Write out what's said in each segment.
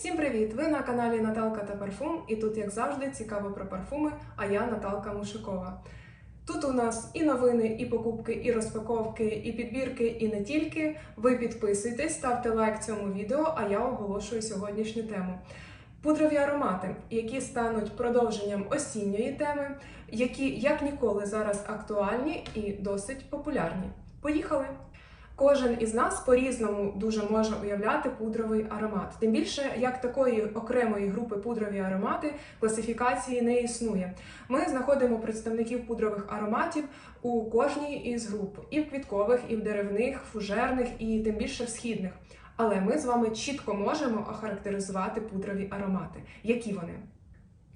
Всім привіт! Ви на каналі Наталка та Парфум, і тут, як завжди, цікаво про парфуми, а я Наталка Мушикова. Тут у нас і новини, і покупки, і розпаковки, і підбірки, і не тільки. Ви підписуйтесь, ставте лайк цьому відео, а я оголошую сьогоднішню тему. Пудрові аромати, які стануть продовженням осінньої теми, які як ніколи зараз актуальні і досить популярні. Поїхали! Кожен із нас по-різному дуже може уявляти пудровий аромат. Тим більше, як такої окремої групи пудрові аромати класифікації не існує. Ми знаходимо представників пудрових ароматів у кожній із груп: і в квіткових, і в деревних, фужерних, і тим більше в східних. Але ми з вами чітко можемо охарактеризувати пудрові аромати. Які вони?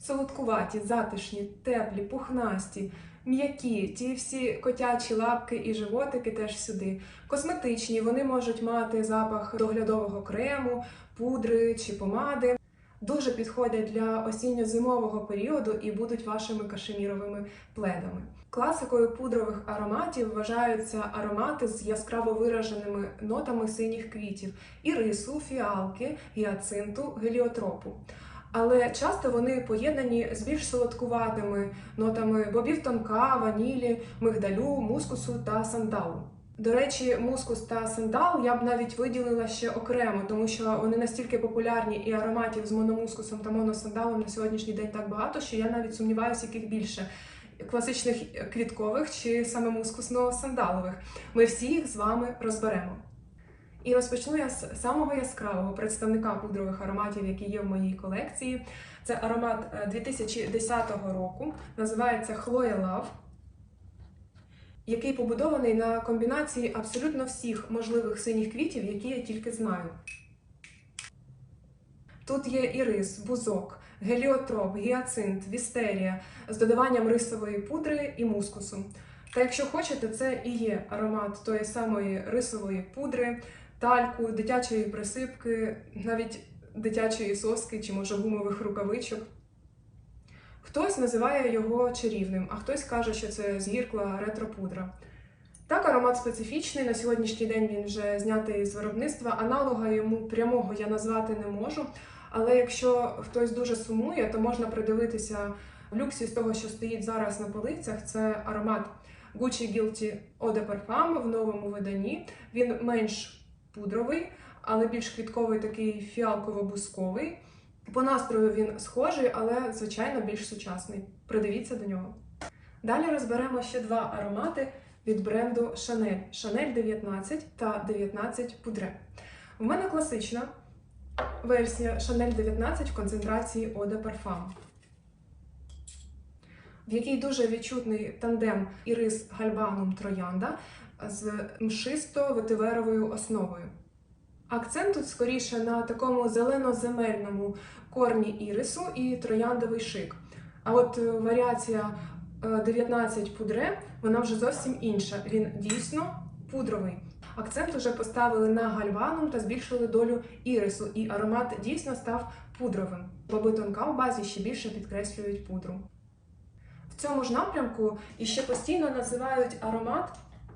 Солодкуваті, затишні, теплі, пухнасті, м'які, ті всі котячі лапки і животики теж сюди. Косметичні, вони можуть мати запах доглядового крему, пудри чи помади. Дуже підходять для осінньо-зимового періоду і будуть вашими кашеміровими пледами. Класикою пудрових ароматів вважаються аромати з яскраво вираженими нотами синіх квітів: ірису, фіалки, гіацинту, геліотропу. Але часто вони поєднані з більш солодкуватими нотами бобів тонка, ванілі, мигдалю, мускусу та сандалу. До речі, мускус та сандал я б навіть виділила ще окремо, тому що вони настільки популярні і ароматів з мономускусом та моносандалом на сьогоднішній день так багато, що я навіть сумніваюся, яких більше класичних квіткових чи саме мускусно-сандалових. Ми всі їх з вами розберемо. І розпочну я з самого яскравого представника пудрових ароматів, які є в моїй колекції. Це аромат 2010 року, називається Chloe Love, який побудований на комбінації абсолютно всіх можливих синіх квітів, які я тільки знаю. Тут є ірис, бузок, геліотроп, гіацинт, вістерія з додаванням рисової пудри і мускусу. Та якщо хочете, це і є аромат тої самої рисової пудри, тальку, дитячої присипки, навіть дитячої соски чи, може, гумових рукавичок. Хтось називає його чарівним, а хтось каже, що це згіркла ретро-пудра. Так, аромат специфічний. На сьогоднішній день він вже знятий з виробництва. Аналога йому прямого я назвати не можу. Але якщо хтось дуже сумує, то можна придивитися люксі з того, що стоїть зараз на полицях. Це аромат Gucci Guilty Eau de Parfum в новому виданні. Він менш пудровий, але більш квітковий, такий фіалково-бусковий. По настрою він схожий, але, звичайно, більш сучасний. Придивіться до нього. Далі розберемо ще два аромати від бренду Chanel. Chanel 19 та 19 Poudre. У мене класична версія Chanel 19 в концентрації Eau de Parfum, в якій дуже відчутний тандем ірис гальбанум троянда з мшисто-ветиверовою основою. Акцент тут скоріше на такому зелено-земельному корні ірису і трояндовий шик. А от е, варіація е, 19 пудре, вона вже зовсім інша. Він дійсно пудровий. Акцент вже поставили на гальванум та збільшили долю ірису, і аромат дійсно став пудровим. Боби тонка в базі ще більше підкреслюють пудру. В цьому ж напрямку іще постійно називають аромат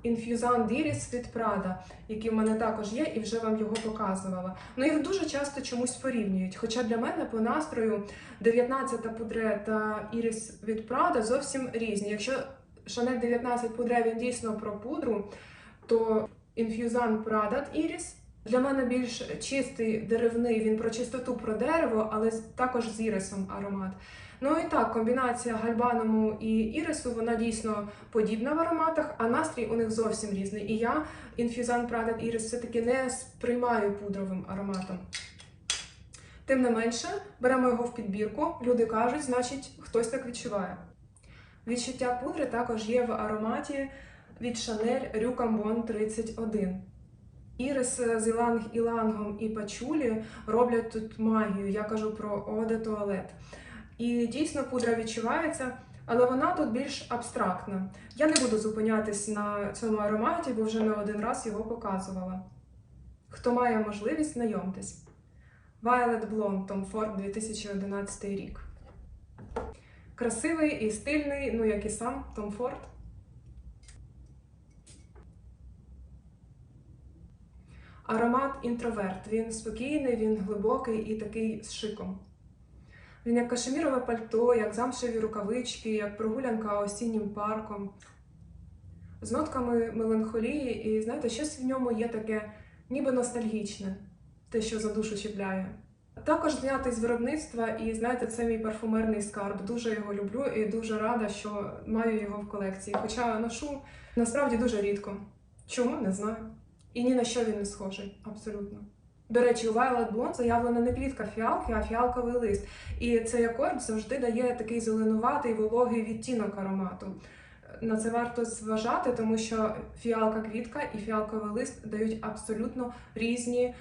Infusan Diris від Prada, який в мене також є, і вже вам його показувала. Ну їх дуже часто чомусь порівнюють. Хоча для мене по настрою 19 пудре та Iris від Prada зовсім різні. Якщо Chanel 19 пудре він дійсно про пудру, то Infusan Prada Iris для мене більш чистий деревний, він про чистоту про дерево, але також з ірисом аромат. Ну і так, комбінація гальбаному і ірису, вона дійсно подібна в ароматах, а настрій у них зовсім різний. І я інфюзан Prada Iris все-таки не сприймаю пудровим ароматом. Тим не менше, беремо його в підбірку, люди кажуть, значить, хтось так відчуває. Відчуття пудри також є в ароматі від Chanel Rue Cambon 31. Ірис з іланг ілангом і пачулі роблять тут магію. Я кажу про оде туалет. І дійсно пудра відчувається, але вона тут більш абстрактна. Я не буду зупинятись на цьому ароматі, бо вже не один раз його показувала. Хто має можливість, знайомтесь. Violet Blonde Tom Ford 2011 рік. Красивий і стильний, ну як і сам Том Форд. Аромат інтроверт. Він спокійний, він глибокий і такий з шиком. Він як кашемірове пальто, як замшеві рукавички, як прогулянка осіннім парком. З нотками меланхолії, і знаєте, щось в ньому є таке ніби ностальгічне, те, що за душу чіпляє. Також знятий з виробництва, і знаєте, це мій парфумерний скарб. Дуже його люблю і дуже рада, що маю його в колекції. Хоча ношу насправді дуже рідко. Чому не знаю. І ні на що він не схожий, абсолютно. До речі, у Violet Blonde заявлена не квітка фіалки, а фіалковий лист. І цей акорд завжди дає такий зеленуватий вологий відтінок аромату. На це варто зважати, тому що фіалка квітка і фіалковий лист дають абсолютно різні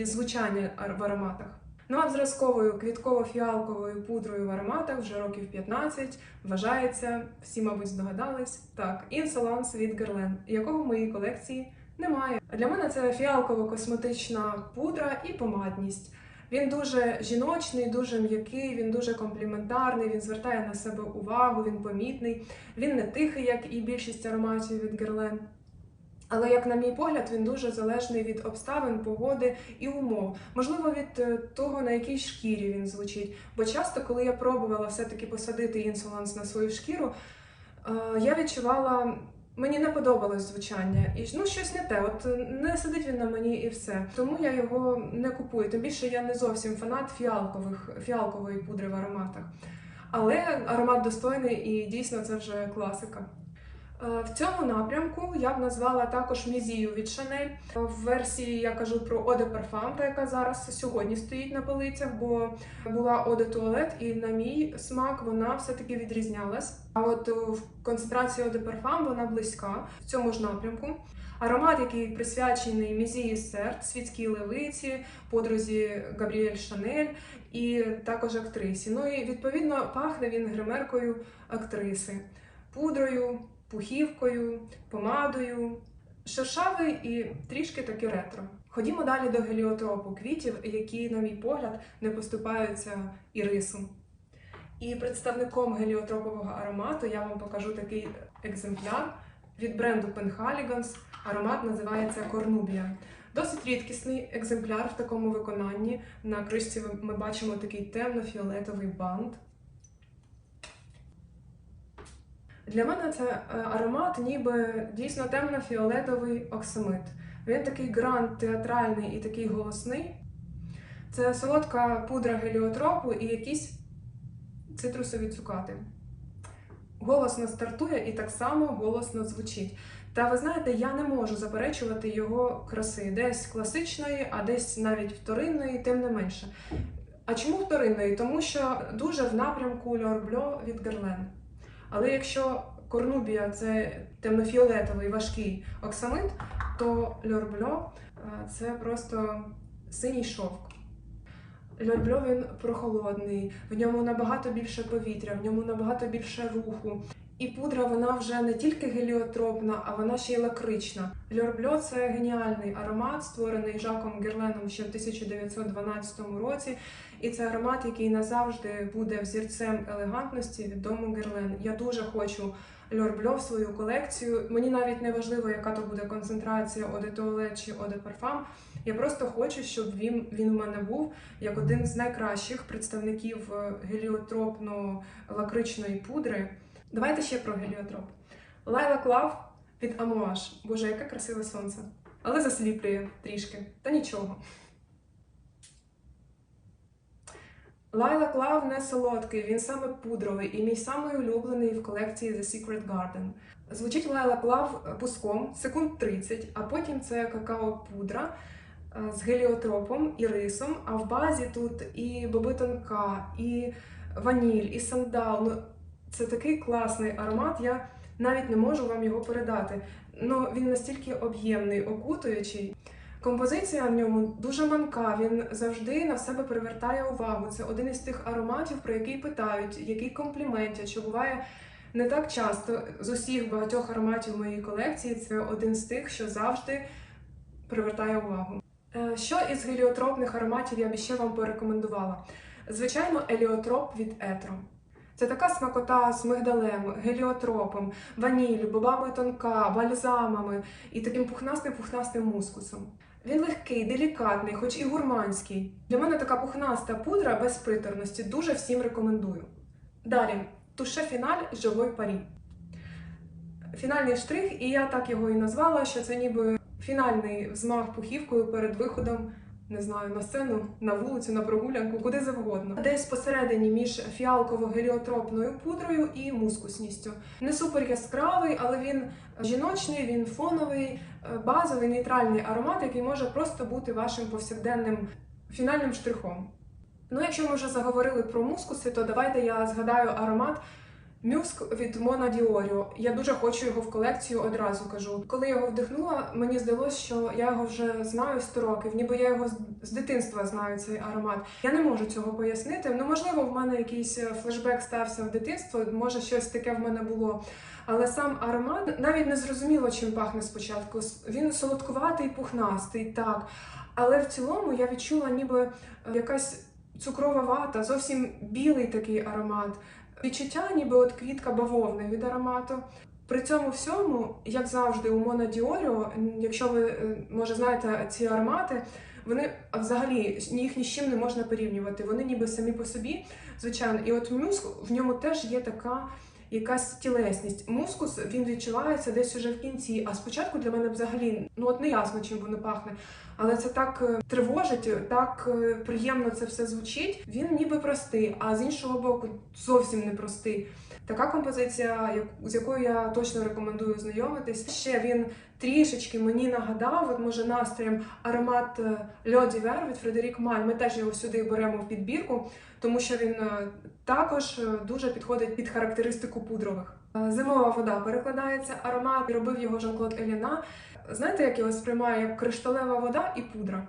звучання в ароматах. Ну а зразковою квітково-фіалковою пудрою в ароматах вже років 15 вважається, всі, мабуть, здогадались, так, Insolence від Guerlain, якого в моїй колекції немає. Для мене це фіалково-косметична пудра і помадність. Він дуже жіночний, дуже м'який, він дуже компліментарний, він звертає на себе увагу, він помітний. Він не тихий, як і більшість ароматів від Guerlain. Але, як на мій погляд, він дуже залежний від обставин, погоди і умов. Можливо, від е, того, на якій шкірі він звучить. Бо часто, коли я пробувала все-таки посадити інсуланс на свою шкіру, е, я відчувала. Мені не подобалось звучання, і ну щось не те. От не сидить він на мені і все. Тому я його не купую. Тим більше я не зовсім фанат фіалкових фіалкової пудри в ароматах. Але аромат достойний і дійсно це вже класика. Е, В цьому напрямку я б назвала також мізію від Chanel. В версії я кажу про de Parfum, та яка зараз сьогодні стоїть на полицях, бо була de Toilette, і на мій смак вона все-таки відрізнялась. А от е, в концентрації de Parfum вона близька в цьому ж напрямку. Аромат, який присвячений мізії серд, світській левиці, подрузі Габріель Шанель і також актрисі. Ну і відповідно пахне він гримеркою актриси, пудрою, пухівкою, помадою, шершавий і трішки таки ретро. Ходімо далі до геліотропу квітів, які, на мій погляд, не поступаються ірису. І представником геліотропового аромату я вам покажу такий екземпляр від бренду Penhaligons. Аромат називається Корнубія. Досить рідкісний екземпляр в такому виконанні. На кришці ми бачимо такий темно-фіолетовий бант. Для мене це е, аромат, ніби дійсно темно-фіолетовий оксамит. Він такий гранд театральний і такий голосний. Це солодка пудра геліотропу і якісь цитрусові цукати. Голосно стартує і так само голосно звучить. Та ви знаєте, я не можу заперечувати його краси. Десь класичної, а десь навіть вторинної, тим не менше. А чому вторинної? Тому що дуже в напрямку Льорбльо від Герлен. Але якщо Корнубія це темнофіолетовий важкий оксамит, то Льорбльо е, це просто синій шовк. Льорбльо він прохолодний, в ньому набагато більше повітря, в ньому набагато більше руху. І пудра вона вже не тільки геліотропна, а вона ще й лакрична. Льорбльо це геніальний аромат, створений Жаком Герленом ще в 1912 році. І це аромат, який назавжди буде взірцем елегантності від дому Герлен. Я дуже хочу Льорбльо в свою колекцію. Мені навіть не важливо, яка то буде концентрація de Toilette чи de Parfum. Я просто хочу, щоб він, він у мене був як один з найкращих представників е, геліотропно-лакричної пудри. Давайте ще про геліотроп. Lilac Love від Amouage. Боже, яке красиве сонце. Але засліплює трішки. Та нічого. Lilac Love не солодкий, він саме пудровий і мій самий улюблений в колекції The Secret Garden. Звучить Lilac Love пуском секунд 30, а потім це какао-пудра е, з геліотропом і рисом, а в базі тут і боби тонка, і ваніль, і сандал. Ну, це такий класний аромат, я навіть не можу вам його передати. Ну, він настільки об'ємний, окутуючий. Композиція в ньому дуже манка, він завжди на себе привертає увагу. Це один із тих ароматів, про який питають, який компліментять, що буває не так часто. З усіх багатьох ароматів моєї колекції це один з тих, що завжди привертає увагу. Е, Що із геліотропних ароматів я б ще вам порекомендувала? Звичайно, еліотроп від Етро. Це така смакота з мигдалем, геліотропом, ваніллю, бобами тонка, бальзамами і таким пухнастим-пухнастим мускусом. Він легкий, делікатний, хоч і гурманський. Для мене така пухнаста пудра без приторності. Дуже всім рекомендую. Далі, туше фіналь Живой Парі. Фінальний штрих, і я так його і назвала, що це ніби фінальний взмах пухівкою перед виходом, не знаю, на сцену, на вулицю, на прогулянку, куди завгодно. Десь посередині між фіалково-геліотропною пудрою і мускусністю. Не супер яскравий, але він жіночний, він фоновий, е, базовий, нейтральний аромат, який може просто бути вашим повсякденним фінальним штрихом. Ну, якщо ми вже заговорили про мускуси, то давайте я згадаю аромат Мюск від Мона Діоріо. Я дуже хочу його в колекцію одразу кажу. Коли я його вдихнула, мені здалося, що я його вже знаю 100 років, ніби я його з- дитинства знаю цей аромат. Я не можу цього пояснити. Ну, можливо, в мене якийсь е, флешбек стався в дитинство, може щось таке в мене було. Але сам аромат навіть не зрозуміло, чим пахне спочатку. Він солодкуватий, пухнастий, так. Але в цілому я відчула ніби е, якась цукрова вата, зовсім білий такий аромат. Відчуття, ніби от квітка бавовни від аромату. При цьому всьому, як завжди, у Мона Діоріо, якщо ви е, може знаєте ці аромати, вони взагалі їх ні з чим не можна порівнювати. Вони ніби самі по собі, звичайно. І от мюск в ньому теж є така якась тілесність. Мускус він відчувається десь уже в кінці. А спочатку для мене взагалі ну от не ясно, чим воно пахне. Але це так е, тривожить, так е, приємно це все звучить. Він ніби простий, а з іншого боку, зовсім не простий. Така композиція, з якою я точно рекомендую знайомитись. Ще він трішечки мені нагадав, от може настроєм аромат Льо Дівер від Фредерік Маль. Ми теж його сюди беремо в підбірку, тому що він е, також е, дуже підходить під характеристику пудрових. Е, Зимова вода перекладається аромат, робив його Жан-Клод Еліна. Знаєте, як його сприймає як кришталева вода і пудра?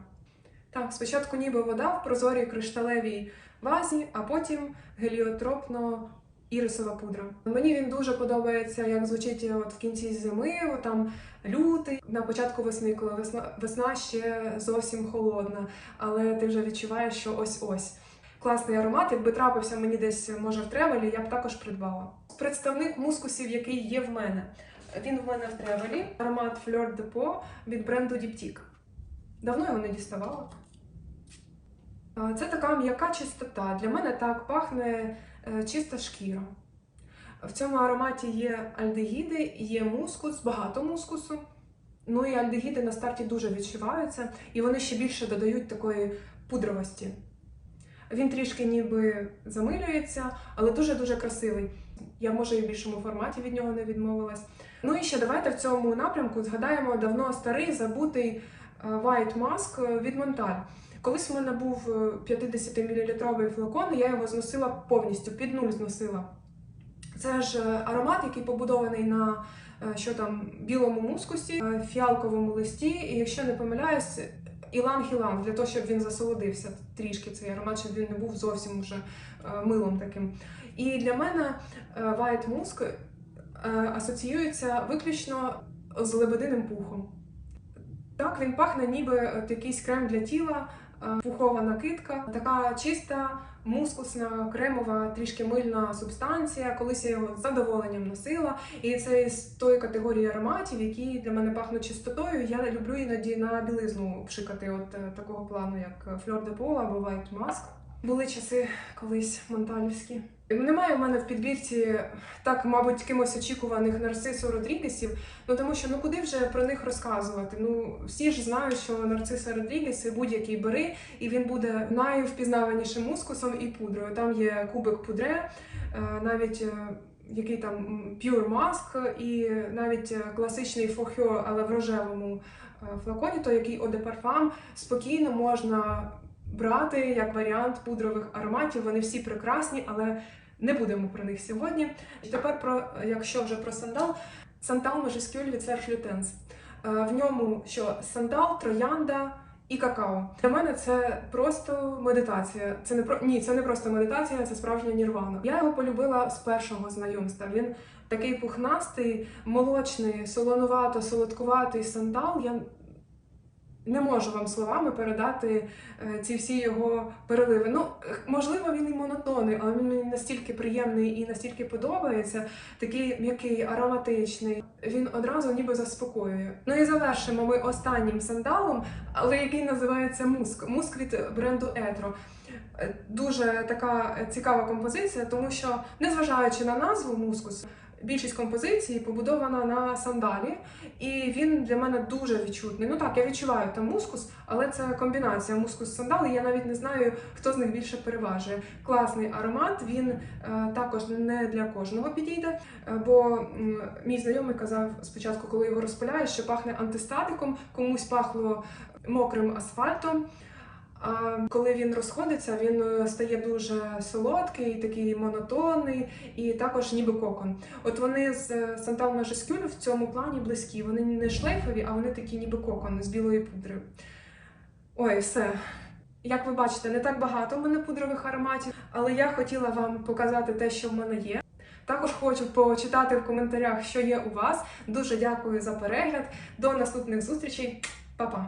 Так, спочатку ніби вода в прозорій кришталевій вазі, а потім геліотропно ірисова пудра. Мені він дуже подобається, як звучить от в кінці зими, от там лютий, на початку весни, коли весна, весна ще зовсім холодна, але ти вже відчуваєш, що ось-ось. Класний аромат, якби трапився мені десь, може, в тревелі, я б також придбала. Представник мускусів, який є в мене. Він в мене в тревелі. Аромат Fleur de від бренду Diptyque. Давно його не діставала. Це така м'яка чистота. Для мене так пахне е, чиста шкіра. В цьому ароматі є альдегіди, є мускус, багато мускусу. Ну і альдегіди на старті дуже відчуваються, і вони ще більше додають такої пудровості. Він трішки ніби замилюється, але дуже-дуже красивий. Я може і в більшому форматі від нього не відмовилась. Ну і ще давайте в цьому напрямку згадаємо давно старий забутий е, White Mask від Монталь. Колись в мене був е, 50-мл флакон, і я його зносила повністю, під нуль зносила. Це ж е, аромат, який побудований на е, що там, білому мускусі, е, фіалковому листі, і якщо не помиляюсь, іланг-іланг, для того, щоб він засолодився трішки цей аромат, щоб він не був зовсім вже е, милом таким. І для мене е, White Musk е, асоціюється виключно з лебединим пухом. Так, він пахне ніби от якийсь крем для тіла, е, пухова накидка, така чиста, мускусна, кремова, трішки мильна субстанція. Колись я його з задоволенням носила. І це з тої категорії ароматів, які для мене пахнуть чистотою. Я люблю іноді на білизну пшикати, от е, такого плану, як Fleur de Peau або White Mask. Були часи колись монталівські. Немає в мене в підбірці так, мабуть, кимось очікуваних нарцису Родрігесів. Ну тому що ну куди вже про них розказувати? Ну всі ж знають, що нарциса Родрігес будь-який бери, і він буде найвпізнаванішим мускусом і пудрою. Там є кубик пудре, е, навіть е, який там Pure Mask, і навіть е, класичний фохьо, але в рожевому флаконі, то який Eau de спокійно можна брати як варіант пудрових ароматів. Вони всі прекрасні, але не будемо про них сьогодні. І Тепер про якщо вже про сандал, сандал Majuscule від Lutens. Е, В ньому що сандал, троянда і какао. Для мене це просто медитація. Це не про ні, це не просто медитація, це справжня нірвана. Я його полюбила з першого знайомства. Він такий пухнастий, молочний, солонувато, солодкуватий сандал. Я Не можу вам словами передати е, ці всі його переливи. Ну, е, можливо, він і монотонний, але він мені настільки приємний і настільки подобається. Такий м'який, ароматичний. Він одразу ніби заспокоює. Ну і завершимо ми останнім сандалом, але який називається муск. Муск від бренду Етро. Е, Дуже така цікава композиція, тому що, незважаючи на назву мускус, більшість композиції побудована на сандалі, і він для мене дуже відчутний. Ну так, я відчуваю там мускус, але це комбінація мускус сандал, я навіть не знаю, хто з них більше переважує. Класний аромат, він е, також не для кожного підійде. е, бо мій знайомий казав спочатку, коли його розпиляєш, що пахне антистатиком, комусь пахло мокрим асфальтом. А коли він розходиться, він е, стає дуже солодкий, такий монотонний і також ніби кокон. От вони з е, Сантал Majuscule в цьому плані близькі. Вони не шлейфові, а вони такі ніби кокон з білої пудри. Ой, все. Як ви бачите, не так багато в мене пудрових ароматів, але я хотіла вам показати те, що в мене є. Також хочу почитати в коментарях, що є у вас. Дуже дякую за перегляд. До наступних зустрічей. Па-па!